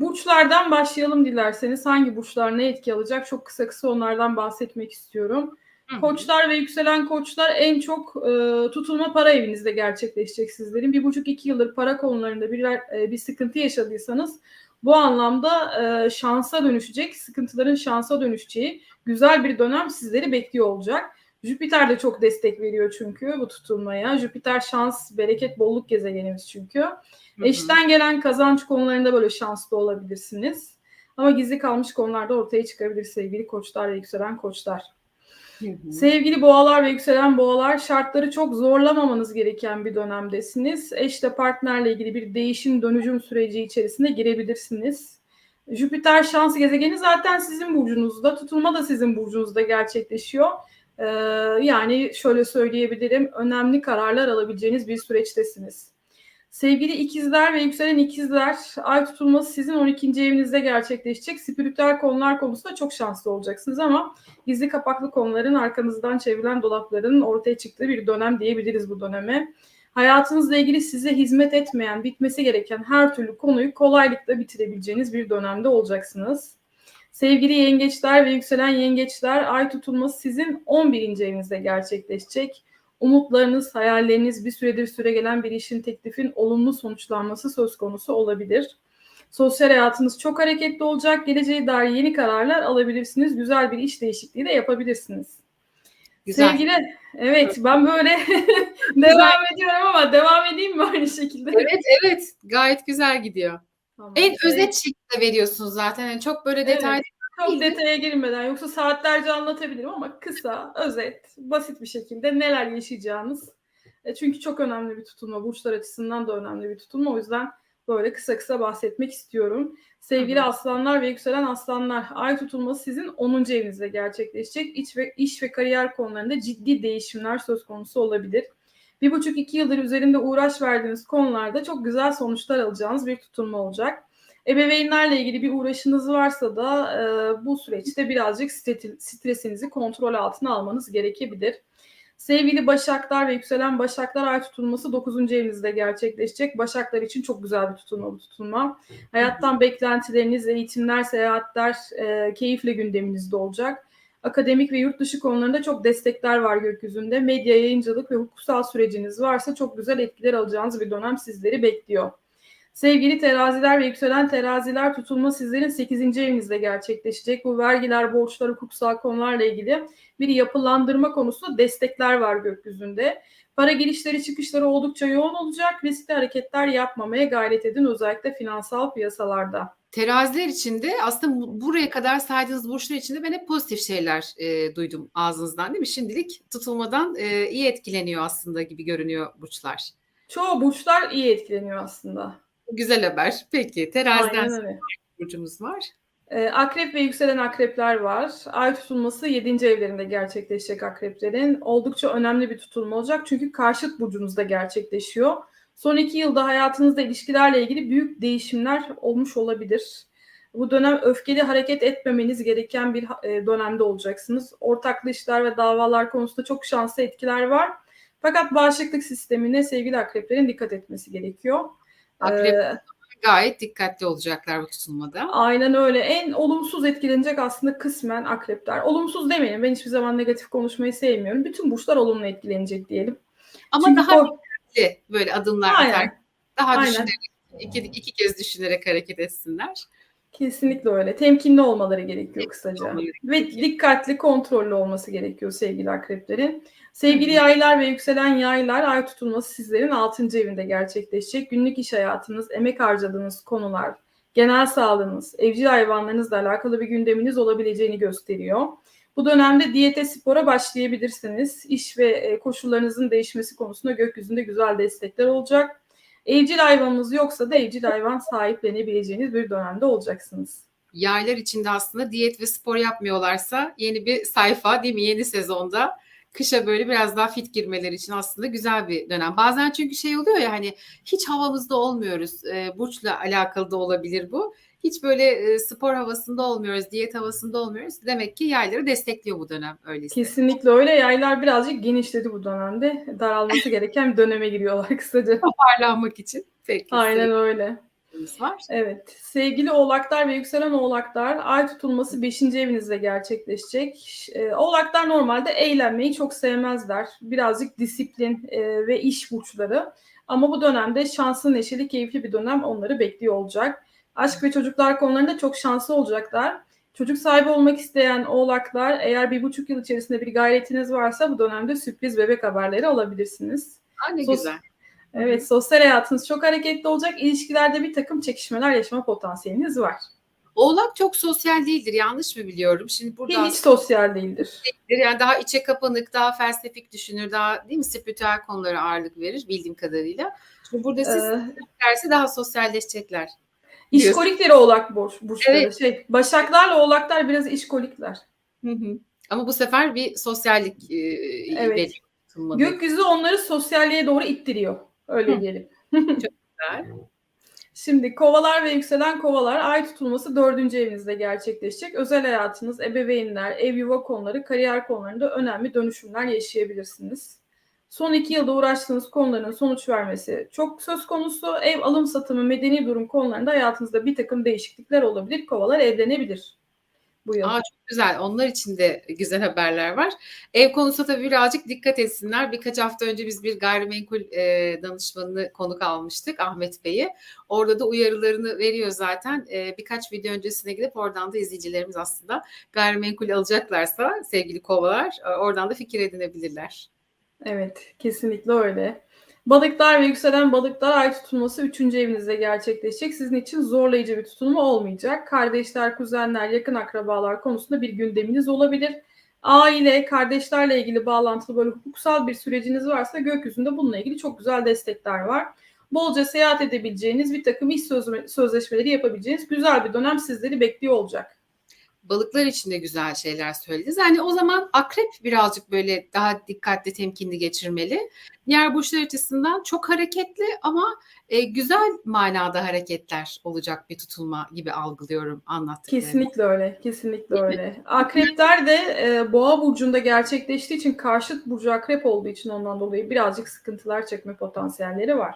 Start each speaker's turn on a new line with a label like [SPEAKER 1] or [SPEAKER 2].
[SPEAKER 1] Burçlardan başlayalım dilerseniz. Hangi burçlar ne etki alacak? Çok kısa kısa onlardan bahsetmek istiyorum.
[SPEAKER 2] Hı.
[SPEAKER 1] Koçlar ve yükselen koçlar en çok e, tutulma para evinizde gerçekleşecek sizlerin. Bir buçuk iki yıldır para konularında bir, e, bir sıkıntı yaşadıysanız bu anlamda e, şansa dönüşecek, sıkıntıların şansa dönüşeceği güzel bir dönem sizleri bekliyor olacak. Jüpiter de çok destek veriyor çünkü bu tutulmaya. Jüpiter şans, bereket, bolluk gezegenimiz çünkü.
[SPEAKER 2] Hı hı.
[SPEAKER 1] Eşten gelen kazanç konularında böyle şanslı olabilirsiniz. Ama gizli kalmış konularda ortaya çıkabilir sevgili koçlar ve yükselen koçlar. Sevgili boğalar ve yükselen boğalar şartları çok zorlamamanız gereken bir dönemdesiniz. Eşle partnerle ilgili bir değişim dönüşüm süreci içerisine girebilirsiniz. Jüpiter şans gezegeni zaten sizin burcunuzda, tutulma da sizin burcunuzda gerçekleşiyor. Ee, yani şöyle söyleyebilirim, önemli kararlar alabileceğiniz bir süreçtesiniz. Sevgili ikizler ve yükselen ikizler, ay tutulması sizin 12. evinizde gerçekleşecek. Spiritüel konular konusunda çok şanslı olacaksınız ama gizli kapaklı konuların arkanızdan çevrilen dolapların ortaya çıktığı bir dönem diyebiliriz bu döneme. Hayatınızla ilgili size hizmet etmeyen, bitmesi gereken her türlü konuyu kolaylıkla bitirebileceğiniz bir dönemde olacaksınız. Sevgili yengeçler ve yükselen yengeçler, ay tutulması sizin 11. evinizde gerçekleşecek. Umutlarınız, hayalleriniz, bir süredir süre gelen bir işin teklifin olumlu sonuçlanması söz konusu olabilir. Sosyal hayatınız çok hareketli olacak. Geleceğe dair yeni kararlar alabilirsiniz. Güzel bir iş değişikliği de yapabilirsiniz.
[SPEAKER 2] Güzel.
[SPEAKER 1] Sevgili, evet ben böyle devam ediyorum ama devam edeyim mi aynı şekilde?
[SPEAKER 2] Evet evet gayet güzel gidiyor.
[SPEAKER 1] Tamam.
[SPEAKER 2] En
[SPEAKER 1] Evet.
[SPEAKER 2] özet şekilde veriyorsunuz zaten. Yani çok böyle
[SPEAKER 1] Evet.
[SPEAKER 2] detaylı
[SPEAKER 1] Çok
[SPEAKER 2] değil de-
[SPEAKER 1] detaya girmeden yoksa saatlerce anlatabilirim ama kısa, özet, basit bir şekilde neler yaşayacağınız. E, Çünkü çok önemli bir tutulma. Burçlar açısından da önemli bir tutulma. O yüzden böyle kısa kısa bahsetmek istiyorum. Sevgili
[SPEAKER 2] Hı hı.
[SPEAKER 1] aslanlar ve yükselen aslanlar, ay tutulması sizin 10. evinizde gerçekleşecek. İç ve iş ve kariyer konularında ciddi değişimler söz konusu olabilir. Bir buçuk iki yıldır üzerinde uğraş verdiğiniz konularda çok güzel sonuçlar alacağınız bir tutulma olacak. Ebeveynlerle ilgili bir uğraşınız varsa da e, bu süreçte birazcık stresinizi kontrol altına almanız gerekebilir. Sevgili Başaklar ve yükselen Başaklar ay tutulması 9. evinizde gerçekleşecek. Başaklar için çok güzel bir tutulma bu tutulma. Hayattan beklentileriniz, eğitimler, seyahatler e, keyifle gündeminizde olacak. Akademik ve yurt dışı konularında çok destekler var gökyüzünde. Medya, yayıncılık ve hukuksal süreciniz varsa çok güzel etkiler alacağınız bir dönem sizleri bekliyor. Sevgili teraziler ve yükselen teraziler tutulma sizlerin 8. evinizde gerçekleşecek. Bu vergiler, borçlar, hukuksal konularla ilgili bir yapılandırma konusunda destekler var gökyüzünde. Para girişleri çıkışları oldukça yoğun olacak. Riskli hareketler yapmamaya gayret edin özellikle finansal piyasalarda.
[SPEAKER 2] Teraziler için de aslında bu- buraya kadar saydığınız burçlar için de ben hep pozitif şeyler e, duydum ağzınızdan değil mi? Şimdilik tutulmadan e, iyi etkileniyor aslında gibi görünüyor burçlar.
[SPEAKER 1] Çoğu burçlar iyi etkileniyor aslında.
[SPEAKER 2] Güzel haber. Peki teraziden burcumuz var.
[SPEAKER 1] Ee, Akrep ve yükselen akrepler var. Ay tutulması 7. evlerinde gerçekleşecek akreplerin. Oldukça önemli bir tutulma olacak çünkü karşıt burcunuzda gerçekleşiyor. Son iki yılda hayatınızda ilişkilerle ilgili büyük değişimler olmuş olabilir. Bu dönem öfkeli hareket etmemeniz gereken bir e, dönemde olacaksınız. Ortaklı işler ve davalar konusunda çok şanslı etkiler var. Fakat bağışıklık sistemine sevgili akreplerin dikkat etmesi gerekiyor.
[SPEAKER 2] Akrep
[SPEAKER 1] Ee,
[SPEAKER 2] gayet dikkatli olacaklar bu tutulmada.
[SPEAKER 1] Aynen öyle. En olumsuz etkilenecek aslında kısmen akrepler. Olumsuz demeyelim. Ben hiçbir zaman negatif konuşmayı sevmiyorum. Bütün burçlar olumlu etkilenecek diyelim.
[SPEAKER 2] Ama
[SPEAKER 1] Çünkü
[SPEAKER 2] daha
[SPEAKER 1] o-
[SPEAKER 2] böyle adımlar
[SPEAKER 1] Aynen.
[SPEAKER 2] atar. Daha
[SPEAKER 1] Aynen.
[SPEAKER 2] düşünerek, iki, iki kez düşünerek hareket etsinler.
[SPEAKER 1] kesinlikle öyle. Temkinli olmaları gerekiyor kısaca.
[SPEAKER 2] Olmaları
[SPEAKER 1] Ve dikkatli, kontrollü olması gerekiyor sevgili akreplerin. Sevgili yaylar ve yükselen yaylar ay tutulması sizlerin 6. evinde gerçekleşecek. Günlük iş hayatınız, emek harcadığınız konular, genel sağlığınız, evcil hayvanlarınızla alakalı bir gündeminiz olabileceğini gösteriyor. Bu dönemde diyete, spora başlayabilirsiniz. İş ve e, koşullarınızın değişmesi konusunda gökyüzünde güzel destekler olacak. Evcil hayvanınız yoksa da evcil hayvan sahiplenebileceğiniz bir dönemde olacaksınız.
[SPEAKER 2] Yaylar içinde aslında diyet ve spor yapmıyorlarsa yeni bir sayfa değil mi? Yeni sezonda kışa böyle biraz daha fit girmeleri için aslında güzel bir dönem. Bazen çünkü şey oluyor ya hani hiç havamızda olmuyoruz. E, burçla alakalı da olabilir bu. Hiç böyle e, spor havasında olmuyoruz, diyet havasında olmuyoruz. Demek ki yayları destekliyor bu dönem öyleyse.
[SPEAKER 1] Kesinlikle öyle. Yaylar birazcık genişledi bu dönemde. Daralması gereken bir döneme giriyorlar kısaca.
[SPEAKER 2] Toparlanmak için. Peki.
[SPEAKER 1] Aynen öyle.
[SPEAKER 2] Sevgilimiz var.
[SPEAKER 1] Evet. Sevgili oğlaklar ve yükselen oğlaklar ay tutulması 5. evinizde gerçekleşecek. Ee, Oğlaklar normalde eğlenmeyi çok sevmezler. Birazcık disiplin e, ve iş burçları. Ama bu dönemde şanslı, neşeli, keyifli bir dönem onları bekliyor olacak. Aşk ve çocuklar konularında çok şanslı olacaklar. Çocuk sahibi olmak isteyen oğlaklar eğer bir buçuk yıl içerisinde bir gayretiniz varsa bu dönemde sürpriz bebek haberleri alabilirsiniz.
[SPEAKER 2] Aa, ne
[SPEAKER 1] Sos-
[SPEAKER 2] güzel.
[SPEAKER 1] Evet, sosyal hayatınız çok hareketli olacak. İlişkilerde bir takım çekişmeler yaşama potansiyeliniz var.
[SPEAKER 2] Oğlak çok sosyal değildir. Yanlış mı biliyorum? Şimdi burada
[SPEAKER 1] Hiç sosyal değildir.
[SPEAKER 2] yani daha içe kapanık, daha felsefik düşünür, daha değil mi spiritüel konulara ağırlık verir bildiğim kadarıyla. Şimdi burada siz
[SPEAKER 1] Ee,
[SPEAKER 2] dersi daha sosyalleşecekler.
[SPEAKER 1] işkolikleri oğlak burç, burçları.
[SPEAKER 2] Evet.
[SPEAKER 1] Şey, başaklarla oğlaklar biraz işkolikler.
[SPEAKER 2] Hı hı. Ama bu sefer bir sosyallik e,
[SPEAKER 1] Evet.
[SPEAKER 2] veriyor. tutulmadı.
[SPEAKER 1] Gökyüzü onları sosyalliğe doğru ittiriyor. Öyle
[SPEAKER 2] Hı.
[SPEAKER 1] diyelim.
[SPEAKER 2] Güzel.
[SPEAKER 1] Şimdi kovalar ve yükselen kovalar ay tutulması dördüncü evinizde gerçekleşecek. Özel hayatınız, ebeveynler, ev yuva konuları, kariyer konularında önemli dönüşümler yaşayabilirsiniz. Son iki yılda uğraştığınız konuların sonuç vermesi çok söz konusu. Ev alım satımı, medeni durum konularında hayatınızda bir takım değişiklikler olabilir. Kovalar evlenebilir bu yıl.
[SPEAKER 2] Aa, çok güzel. Onlar için de güzel haberler var. Ev konusu tabii birazcık dikkat etsinler. Birkaç hafta önce biz bir gayrimenkul e, danışmanını konuk almıştık Ahmet Bey'i. Orada da uyarılarını veriyor zaten. E, birkaç video öncesine gidip oradan da izleyicilerimiz aslında gayrimenkul alacaklarsa sevgili kovalar e, oradan da fikir edinebilirler.
[SPEAKER 1] Evet, kesinlikle öyle. Balıklar ve yükselen balıklar ay tutulması 3. evinizde gerçekleşecek. Sizin için zorlayıcı bir tutulma olmayacak. Kardeşler, kuzenler, yakın akrabalar konusunda bir gündeminiz olabilir. Aile, kardeşlerle ilgili bağlantılı böyle hukuksal bir süreciniz varsa gökyüzünde bununla ilgili çok güzel destekler var. Bolca seyahat edebileceğiniz bir takım iş sözleşmeleri yapabileceğiniz güzel bir dönem sizleri bekliyor olacak.
[SPEAKER 2] Balıklar için de güzel şeyler söylediniz. Yani o zaman akrep birazcık böyle daha dikkatli, temkinli geçirmeli. Diğer burçlar açısından çok hareketli ama e, güzel manada hareketler olacak bir tutulma gibi algılıyorum anlattıklarını.
[SPEAKER 1] Kesinlikle öyle, kesinlikle
[SPEAKER 2] Değil mi?
[SPEAKER 1] öyle. Akrepler de e, boğa burcunda gerçekleştiği için karşıt burcu akrep olduğu için ondan dolayı birazcık sıkıntılar çekme potansiyelleri var.